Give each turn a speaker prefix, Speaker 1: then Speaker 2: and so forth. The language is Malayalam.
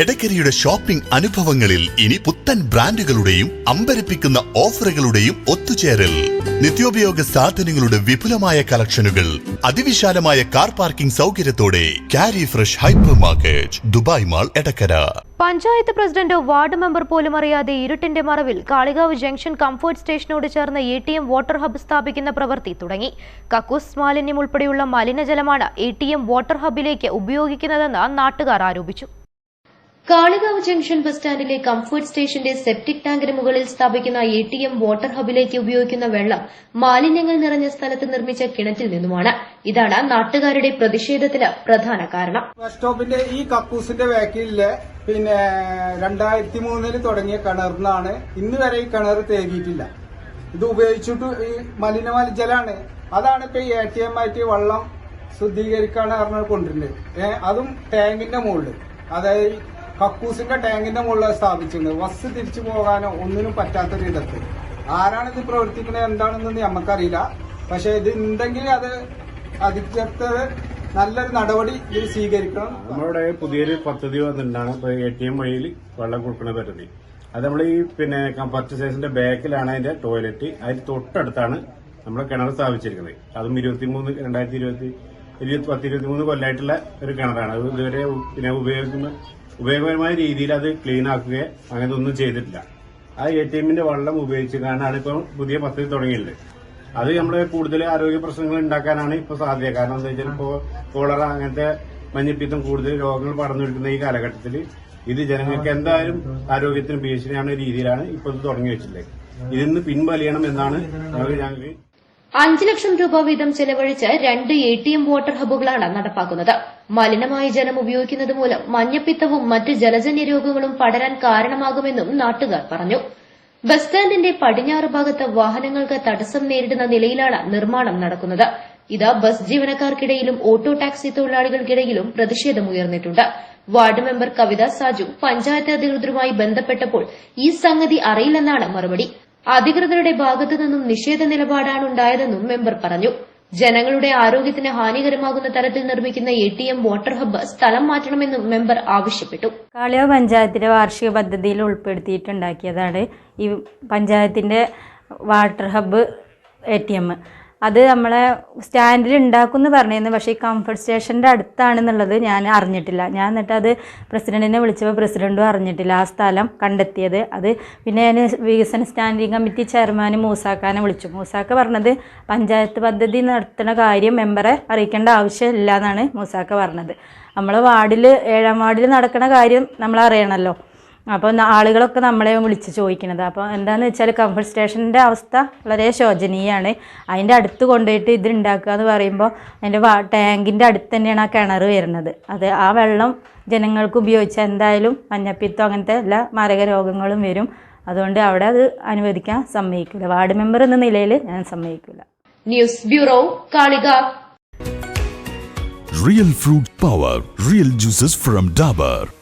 Speaker 1: എടക്കരയുടെ ഷോപ്പിംഗ് അനുഭവങ്ങളിൽ ഇനി പുത്തൻ ബ്രാൻഡുകളുടെയും അമ്പരപ്പിക്കുന്ന ഓഫറുകളുടെയും ഒത്തുചേരൽ. നിത്യോപയോഗ സാധനങ്ങളുടെ വിപുലമായ കളക്ഷനുകൾ അതിവിശാലമായ car parking സൗകര്യത്തോടെ Kari fresh hypermarket Dubai mall Edakkara.
Speaker 2: Panchayat president ward member പോലും അറിയാതെ ഇരുട്ടിന്റെ മറവിൽ കാളികാവ് ജംഗ്ഷൻ കംഫർട്ട് സ്റ്റേഷനോട് ചേർന്ന് A T M water hub സ്ഥാപിക്കുന്ന പ്രവൃത്തി തുടങ്ങി. കക്കൂസ് മാലിന്യം ഉൾപ്പെടെയുള്ള മലിനജലമാണ് എ ടി എം വാട്ടർ ഹബ്ബിലേക്ക് ഉപയോഗിക്കുന്നതെന്ന് നാട്ടുകാർ ആരോപിച്ചു. കാളികാവ് ജംഗ്ഷൻ ബസ് സ്റ്റാൻഡിലെ കംഫർട്ട് സ്റ്റേഷന്റെ സെപ്റ്റിക് ടാങ്കിന് മുകളിൽ സ്ഥാപിക്കുന്ന എ ടി എം വാട്ടർ ഹബിലേക്ക് ഉപയോഗിക്കുന്ന വെള്ളം മാലിന്യങ്ങൾ നിറഞ്ഞ സ്ഥലത്ത് നിർമ്മിച്ച കിണറ്റിൽ നിന്നുമാണ്. ഇതാണ് നാട്ടുകാരുടെ പ്രതിഷേധത്തിന് പ്രധാന കാരണം.
Speaker 3: ബസ് സ്റ്റോപ്പിന്റെ ഈ കക്കൂസിന്റെ വേക്കിലെ പിന്നെ രണ്ടായിരത്തി മൂന്നിൽ തുടങ്ങിയ കിണറിനാണ് ഇന്ന് വരെ ഈ കിണർ തേകിയിട്ടില്ല. ഇത് ഉപയോഗിച്ചിട്ട് ഈ മലിനമായ ജലാണ് അതാണ് ഇപ്പൊ ഈ എ ടി എം ആയിട്ട് വെള്ളം ശുദ്ധീകരിക്കാണ് പറഞ്ഞ് കൊണ്ടിരുന്നത്. അതും ടാങ്കിന്റെ മുകളിൽ അതായത് കക്കൂസിന്റെ ടാങ്കിന്റെ മുകളിൽ സ്ഥാപിച്ചിട്ടുണ്ട്. ബസ് തിരിച്ചു പോകാനോ ഒന്നിനും പറ്റാത്തൊരിടത്ത് ആരാണ് ഇത് പ്രവർത്തിക്കുന്നത്? എന്താണെന്ന് നമുക്കറിയില്ല പക്ഷെ ഇത് ഉണ്ടെങ്കിൽ അത് അധികൃതർ നല്ലൊരു നടപടി ഇതിൽ സ്വീകരിക്കണം.
Speaker 4: നമ്മളിവിടെ പുതിയൊരു പദ്ധതി വന്നിട്ടുണ്ടാണ്. ഇപ്പൊ എ ടി എം വഴിയിൽ വെള്ളം കൊടുക്കുന്ന പദ്ധതി. അത് നമ്മൾ ഈ പിന്നെ കംഫർട്ട് സ്റ്റേഷന്റെ ബാക്കിലാണ് അതിന്റെ ടോയ്ലറ്റ് അതിന് തൊട്ടടുത്താണ് നമ്മൾ കിണർ സ്ഥാപിച്ചിരിക്കുന്നത്. അതും ഇരുപത്തിമൂന്ന് രണ്ടായിരത്തി ഇരുപത്തി ഇരുപത്തി പത്ത് ഇരുപത്തിമൂന്ന് കൊല്ലമായിട്ടുള്ള ഒരു കിണറാണ്. അത് ഇതുവരെ പിന്നെ ഉപയോഗിക്കുന്ന ഉപയോഗപരമായ രീതിയിൽ അത് ക്ലീൻ ആക്കുകയോ അങ്ങനെ ഒന്നും ചെയ്തിട്ടില്ല. ആ എ ടി എമ്മിന്റെ വെള്ളം ഉപയോഗിച്ച് കാരണമാണ് ഇപ്പൊ പുതിയ പദ്ധതി തുടങ്ങിയത് അത് നമ്മൾ കൂടുതൽ ആരോഗ്യ പ്രശ്നങ്ങൾ ഉണ്ടാക്കാനാണ് ഇപ്പൊ സാധ്യത. കാരണം എന്താ വെച്ചാൽ ഇപ്പോ കോളറ അങ്ങനത്തെ മഞ്ഞപ്പിത്തം കൂടുതൽ രോഗങ്ങൾ പടർന്നു ഈ കാലഘട്ടത്തിൽ ഇത് ജനങ്ങൾക്ക് എന്തായാലും ആരോഗ്യത്തിന് ഭീഷണിയാണ് രീതിയിലാണ് ഇപ്പോൾ ഇത് തുടങ്ങി വെച്ചിട്ടുള്ളത്. ഇതിന് പിൻവലിയണം എന്നാണ് ഞങ്ങൾ
Speaker 2: അഞ്ച് ലക്ഷം രൂപ വീതം ചെലവഴിച്ച് രണ്ട് എ ടി എം വാട്ടർ ഹബ്ബുകളാണ് നടപ്പാക്കുന്നത്. മലിനമായ ജലം ഉപയോഗിക്കുന്നത് മൂലം മഞ്ഞപ്പിത്തവും മറ്റ് ജലജന്യ രോഗങ്ങളും പടരാൻ കാരണമാകുമെന്നും നാട്ടുകാർ പറഞ്ഞു. ബസ് സ്റ്റാൻഡിന്റെ പടിഞ്ഞാറ് ഭാഗത്ത് വാഹനങ്ങൾക്ക് തടസ്സം നേരിടുന്ന നിലയിലാണ് നിർമ്മാണം നടക്കുന്നത്. ഇത് ബസ് ജീവനക്കാർക്കിടയിലും ഓട്ടോ ടാക്സി തൊഴിലാളികൾക്കിടയിലും പ്രതിഷേധമുയർന്നിട്ടുണ്ട് വാർഡ് മെമ്പർ കവിത സാജു പഞ്ചായത്ത് അധികൃതരുമായി ബന്ധപ്പെട്ടപ്പോൾ ഈ സംഗതി അറിയില്ലെന്നാണ് മറുപടി. അധികൃതരുടെ ഭാഗത്തു നിന്നും നിഷേധ നിലപാടാണ് ഉണ്ടായതെന്നും മെമ്പർ പറഞ്ഞു. ജനങ്ങളുടെ ആരോഗ്യത്തിന് ഹാനികരമാകുന്ന തരത്തിൽ നിർമ്മിക്കുന്ന A T M water hub സ്ഥലം മാറ്റണമെന്നും മെമ്പർ ആവശ്യപ്പെട്ടു.
Speaker 5: കാളിയോ പഞ്ചായത്തിലെ വാർഷിക പദ്ധതിയിൽ ഉൾപ്പെടുത്തിയിട്ടുണ്ടാക്കിയതാണ് ഈ പഞ്ചായത്തിന്റെ water hub A T M. അത് നമ്മളെ സ്റ്റാൻഡിൽ ഉണ്ടാക്കുമെന്ന് പറഞ്ഞിരുന്നു. പക്ഷേ ഈ കംഫർട്ട് സ്റ്റേഷന്റെ അടുത്താണെന്നുള്ളത് ഞാൻ അറിഞ്ഞിട്ടില്ല. ഞാൻ എന്നിട്ട് അത് പ്രസിഡന്റിനെ വിളിച്ചപ്പോൾ പ്രസിഡന്റും അറിഞ്ഞിട്ടില്ല ആ സ്ഥലം കണ്ടെത്തിയത്. അത് പിന്നെ ഞാൻ വികസന സ്റ്റാൻഡിംഗ് കമ്മിറ്റി ചെയർമാൻ മൂസാക്കാനെ വിളിച്ചു. മൂസാക്ക പറഞ്ഞത് പഞ്ചായത്ത് പദ്ധതി നടത്തുന്ന കാര്യം മെമ്പറെ അറിയിക്കേണ്ട ആവശ്യമില്ല എന്നാണ് മൂസാക്ക പറഞ്ഞത്. നമ്മളെ വാർഡിൽ ഏഴാം വാർഡിൽ നടക്കുന്ന കാര്യം നമ്മൾ അറിയണമല്ലോ അപ്പോൾ ആളുകളൊക്കെ നമ്മളെ വിളിച്ച് ചോദിക്കുന്നത് അപ്പോൾ എന്താണെന്ന് വെച്ചാൽ കംഫർട്ട് സ്റ്റേഷന്റെ അവസ്ഥ വളരെ ശോചനീയമാണ് അതിന്റെ അടുത്ത് കൊണ്ടുപോയിട്ട് ഇത് ഉണ്ടാക്കുക എന്ന് പറയുമ്പോൾ അതിന്റെ വാ ടാങ്കിന്റെ അടുത്ത് തന്നെയാണ് ആ കിണർ വരുന്നത്. അത് ആ വെള്ളം ജനങ്ങൾക്ക് ഉപയോഗിച്ചാൽ എന്തായാലും മഞ്ഞപ്പിത്തം അങ്ങനത്തെ എല്ലാ മാരക രോഗങ്ങളും വരും. അതുകൊണ്ട് അവിടെ അത് അനുവദിക്കാൻ സമ്മതിക്കില്ല. വാർഡ് മെമ്പർ എന്ന നിലയിൽ ഞാൻ സമ്മതിക്കില്ല.
Speaker 2: News bureau കാളിക
Speaker 1: real fruit power real juices from Dabur.